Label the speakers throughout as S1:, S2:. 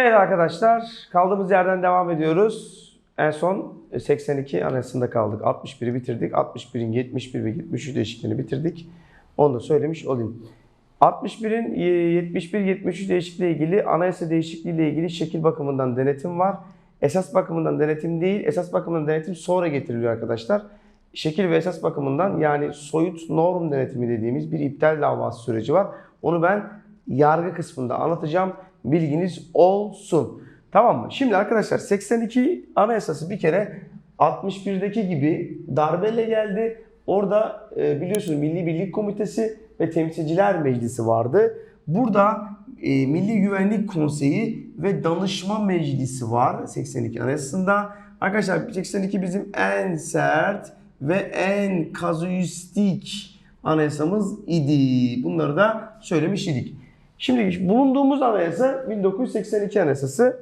S1: Evet arkadaşlar kaldığımız yerden devam ediyoruz. En son 82 anayasında kaldık. 61'i bitirdik. 61'in 71 ve 73 değişikliğini bitirdik. Onu da söylemiş olayım. 61'in 71-73 değişikliği ilgili anayasa değişikliği ile ilgili şekil bakımından denetim var. Esas bakımından denetim değil. Esas bakımından denetim sonra getiriliyor arkadaşlar. Şekil ve esas bakımından yani soyut norm denetimi dediğimiz bir iptal davası süreci var. Onu ben yargı kısmında anlatacağım. Bilginiz olsun. Tamam mı? Şimdi arkadaşlar 82 anayasası bir kere 61'deki gibi darbeyle geldi. Orada e, biliyorsunuz Milli Birlik Komitesi ve Temsilciler Meclisi vardı. Burada e, Milli Güvenlik Konseyi ve Danışma Meclisi var 82 anayasasında. Arkadaşlar 82 bizim en sert ve en kazuistik anayasamız idi. Bunları da söylemiş idik. Şimdi bulunduğumuz anayasa 1982 anayasası.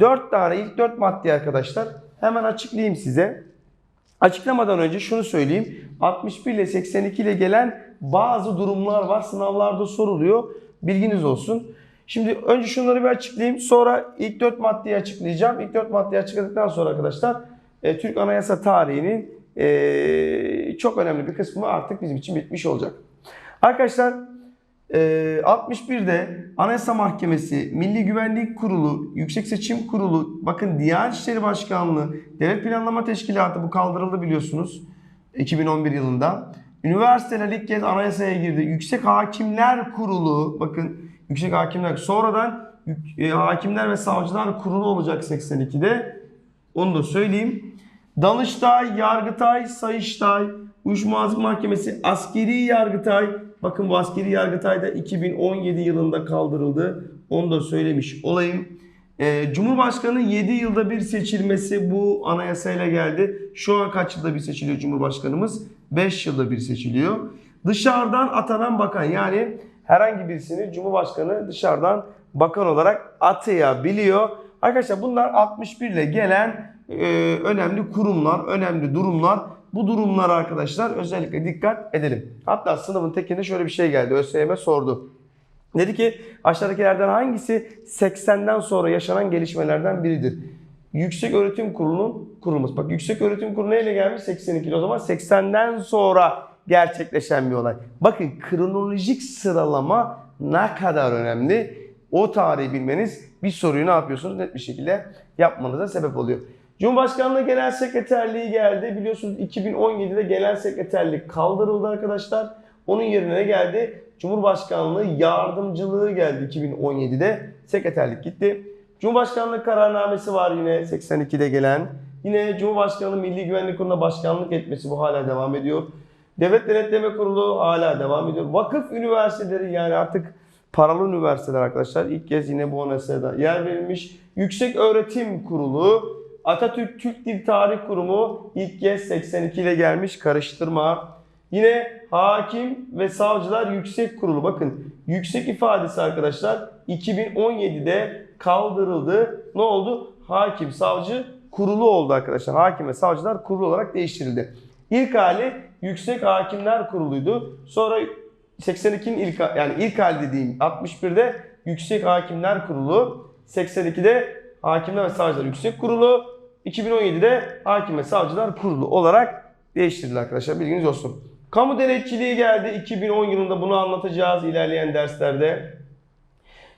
S1: 4 tane ilk 4 madde arkadaşlar. Hemen açıklayayım size. Açıklamadan önce şunu söyleyeyim. 61 ile 82 ile gelen bazı durumlar var. Sınavlarda soruluyor. Bilginiz olsun. Şimdi önce şunları bir açıklayayım. Sonra ilk 4 maddeyi açıklayacağım. İlk 4 maddeyi açıkladıktan sonra arkadaşlar e, Türk Anayasa tarihinin e, çok önemli bir kısmı artık bizim için bitmiş olacak. Arkadaşlar 61'de Anayasa Mahkemesi, Milli Güvenlik Kurulu, Yüksek Seçim Kurulu, bakın Diyanet İşleri Başkanlığı, Devlet Planlama Teşkilatı bu kaldırıldı biliyorsunuz 2011 yılında. Üniversiteler ilk kez anayasaya girdi. Yüksek Hakimler Kurulu, bakın Yüksek Hakimler, sonradan e, Hakimler ve Savcılar Kurulu olacak 82'de. Onu da söyleyeyim. Danıştay, Yargıtay, Sayıştay, Uyuşmazlık Mahkemesi, Askeri Yargıtay. Bakın bu Askeri Yargıtay da 2017 yılında kaldırıldı. Onu da söylemiş olayım. Ee, Cumhurbaşkanı 7 yılda bir seçilmesi bu anayasayla geldi. Şu an kaç yılda bir seçiliyor Cumhurbaşkanımız? 5 yılda bir seçiliyor. Dışarıdan atanan bakan yani herhangi birisini Cumhurbaşkanı dışarıdan bakan olarak atayabiliyor. Arkadaşlar bunlar 61 ile gelen e, önemli kurumlar, önemli durumlar. Bu durumlara arkadaşlar özellikle dikkat edelim. Hatta sınavın tekinde şöyle bir şey geldi. ÖSYM sordu. Dedi ki aşağıdakilerden hangisi 80'den sonra yaşanan gelişmelerden biridir? Yüksek Öğretim Kurulu'nun kurulması. Bak Yüksek Öğretim Kurulu neyle gelmiş? 82. O zaman 80'den sonra gerçekleşen bir olay. Bakın kronolojik sıralama ne kadar önemli. O tarihi bilmeniz bir soruyu ne yapıyorsunuz? Net bir şekilde yapmanıza sebep oluyor. Cumhurbaşkanlığı Genel Sekreterliği geldi. Biliyorsunuz 2017'de Genel Sekreterlik kaldırıldı arkadaşlar. Onun yerine ne geldi? Cumhurbaşkanlığı yardımcılığı geldi 2017'de. Sekreterlik gitti. Cumhurbaşkanlığı kararnamesi var yine 82'de gelen. Yine Cumhurbaşkanlığı Milli Güvenlik Kurulu'na başkanlık etmesi bu hala devam ediyor. Devlet Denetleme Kurulu hala devam ediyor. Vakıf üniversiteleri yani artık paralı üniversiteler arkadaşlar. ilk kez yine bu anayasada yer verilmiş. Yüksek Öğretim Kurulu, Atatürk Türk Dil Tarih Kurumu ilk kez 82 ile gelmiş. Karıştırma. Yine Hakim ve Savcılar Yüksek Kurulu. Bakın yüksek ifadesi arkadaşlar 2017'de kaldırıldı. Ne oldu? Hakim, Savcı Kurulu oldu arkadaşlar. Hakim ve Savcılar Kurulu olarak değiştirildi. İlk hali Yüksek Hakimler Kurulu'ydu. Sonra 82'nin ilk yani ilk hali dediğim 61'de Yüksek Hakimler Kurulu, 82'de Hakimler ve Savcılar Yüksek Kurulu, 2017'de Hakim ve Savcılar Kurulu olarak değiştirildi arkadaşlar. Bilginiz olsun. Kamu denetçiliği geldi. 2010 yılında bunu anlatacağız ilerleyen derslerde.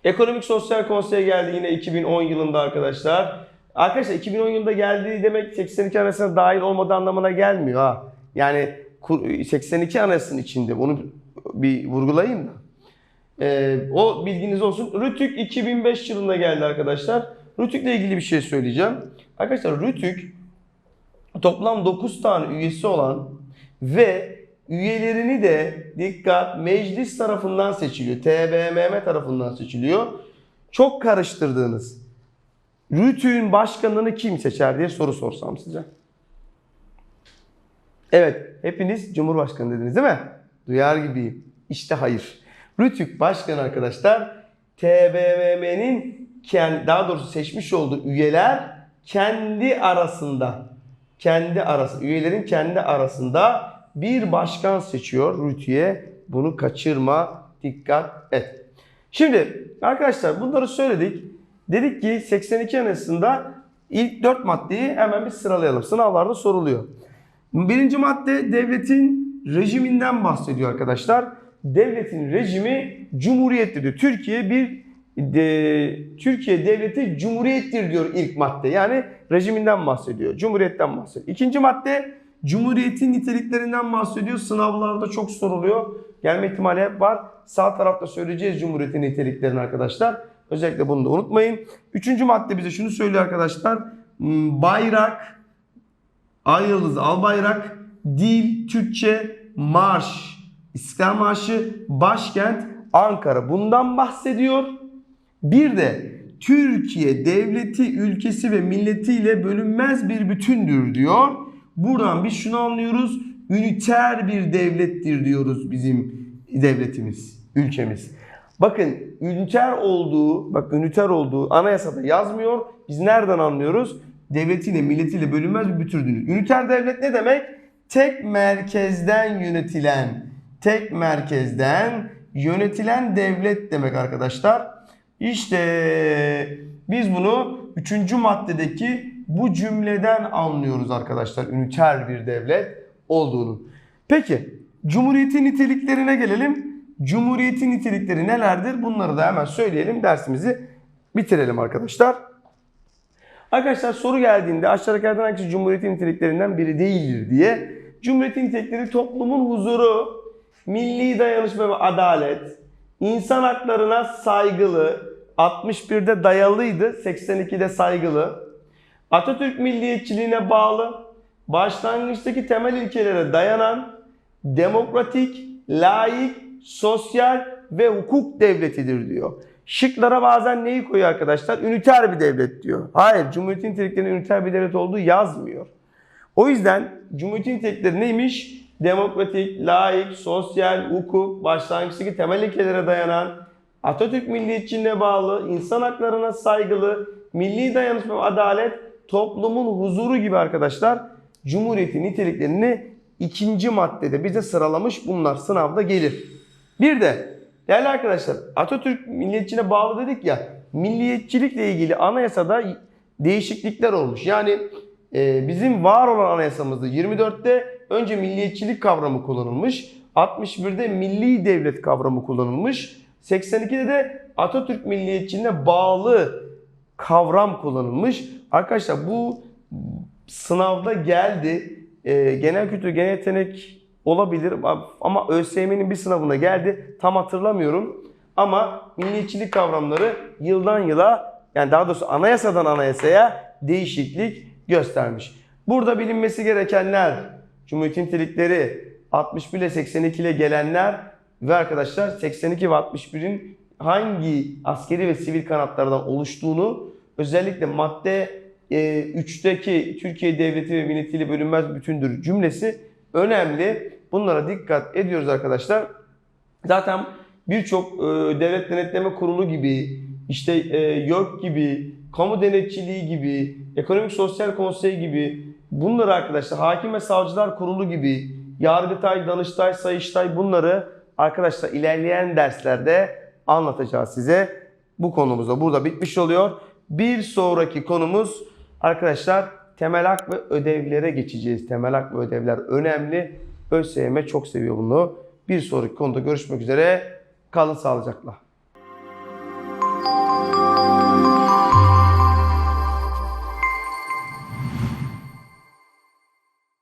S1: Ekonomik Sosyal Konsey geldi yine 2010 yılında arkadaşlar. Arkadaşlar 2010 yılında geldiği demek 82 anayasasına dahil olmadığı anlamına gelmiyor ha. Yani 82 anayasasının içinde bunu bir vurgulayayım da. Ee, o bilginiz olsun. Rütük 2005 yılında geldi arkadaşlar. Rütük'le ilgili bir şey söyleyeceğim. Arkadaşlar Rütük toplam 9 tane üyesi olan ve üyelerini de dikkat meclis tarafından seçiliyor. TBMM tarafından seçiliyor. Çok karıştırdığınız Rütük'ün başkanını kim seçer diye soru sorsam size. Evet, hepiniz Cumhurbaşkanı dediniz değil mi? Duyar gibiyim. İşte hayır. Rütük Başkanı arkadaşlar TBMM'nin daha doğrusu seçmiş olduğu üyeler kendi arasında kendi arası üyelerin kendi arasında bir başkan seçiyor Rütü'ye. Bunu kaçırma, dikkat et. Şimdi arkadaşlar bunları söyledik. Dedik ki 82 Anayasası'nda ilk 4 maddeyi hemen bir sıralayalım. Sınavlarda soruluyor. Birinci madde devletin rejiminden bahsediyor arkadaşlar. Devletin rejimi cumhuriyettir diyor. Türkiye bir de, Türkiye devleti cumhuriyettir diyor ilk madde. Yani rejiminden bahsediyor. Cumhuriyetten bahsediyor. İkinci madde cumhuriyetin niteliklerinden bahsediyor. Sınavlarda çok soruluyor. Gelme ihtimali hep var. Sağ tarafta söyleyeceğiz cumhuriyetin niteliklerini arkadaşlar. Özellikle bunu da unutmayın. Üçüncü madde bize şunu söylüyor arkadaşlar. Hmm, Bayrak, Ay Yıldız Al Bayrak, Dil, Türkçe, Marş, İstiklal Marşı, Başkent, Ankara. Bundan bahsediyor. Bir de Türkiye devleti, ülkesi ve milletiyle bölünmez bir bütündür diyor. Buradan biz şunu anlıyoruz. Üniter bir devlettir diyoruz bizim devletimiz, ülkemiz. Bakın üniter olduğu, bak üniter olduğu anayasada yazmıyor. Biz nereden anlıyoruz? Devletiyle, milletiyle bölünmez bir bütündür. Üniter devlet ne demek? Tek merkezden yönetilen, tek merkezden yönetilen devlet demek arkadaşlar. İşte biz bunu üçüncü maddedeki bu cümleden anlıyoruz arkadaşlar. Üniter bir devlet olduğunu. Peki Cumhuriyetin niteliklerine gelelim. Cumhuriyetin nitelikleri nelerdir? Bunları da hemen söyleyelim. Dersimizi bitirelim arkadaşlar. Arkadaşlar soru geldiğinde aşağıdakilerden hangisi Cumhuriyetin niteliklerinden biri değildir diye. Cumhuriyetin nitelikleri toplumun huzuru, milli dayanışma ve adalet, insan haklarına saygılı, 61'de dayalıydı, 82'de saygılı, Atatürk milliyetçiliğine bağlı, başlangıçtaki temel ilkelere dayanan, demokratik, layık, sosyal ve hukuk devletidir diyor. Şıklara bazen neyi koyuyor arkadaşlar? Üniter bir devlet diyor. Hayır, Cumhuriyet'in niteliklerinin üniter bir devlet olduğu yazmıyor. O yüzden Cumhuriyet'in nitelikleri neymiş? Demokratik, layık, sosyal, hukuk, başlangıçtaki temel ilkelere dayanan, Atatürk milliyetçiliğine bağlı, insan haklarına saygılı, milli dayanışma ve adalet, toplumun huzuru gibi arkadaşlar Cumhuriyet'in niteliklerini ikinci maddede bize sıralamış bunlar sınavda gelir. Bir de değerli arkadaşlar Atatürk milliyetçiliğine bağlı dedik ya milliyetçilikle ilgili anayasada değişiklikler olmuş. Yani e, bizim var olan anayasamızda 24'te önce milliyetçilik kavramı kullanılmış. 61'de milli devlet kavramı kullanılmış. 82'de de Atatürk milliyetçiliğine bağlı kavram kullanılmış. Arkadaşlar bu sınavda geldi. Ee, genel kültür, genel yetenek olabilir ama ÖSYM'nin bir sınavına geldi. Tam hatırlamıyorum. Ama milliyetçilik kavramları yıldan yıla yani daha doğrusu anayasadan anayasaya değişiklik göstermiş. Burada bilinmesi gerekenler, Cumhuriyet nitelikleri, 61 ile 82 ile gelenler ve arkadaşlar 82 ve 61'in hangi askeri ve sivil kanatlardan oluştuğunu özellikle madde e, 3'teki Türkiye Devleti ve milletiyle bölünmez bütündür cümlesi önemli. Bunlara dikkat ediyoruz arkadaşlar. Zaten birçok e, devlet denetleme kurulu gibi, işte e, YÖK gibi, kamu denetçiliği gibi, ekonomik sosyal konsey gibi bunları arkadaşlar hakim ve savcılar kurulu gibi, Yargıtay, Danıştay, Sayıştay bunları arkadaşlar ilerleyen derslerde anlatacağız size. Bu konumuz da burada bitmiş oluyor. Bir sonraki konumuz arkadaşlar temel hak ve ödevlere geçeceğiz. Temel hak ve ödevler önemli. ÖSYM çok seviyor bunu. Bir sonraki konuda görüşmek üzere. Kalın sağlıcakla.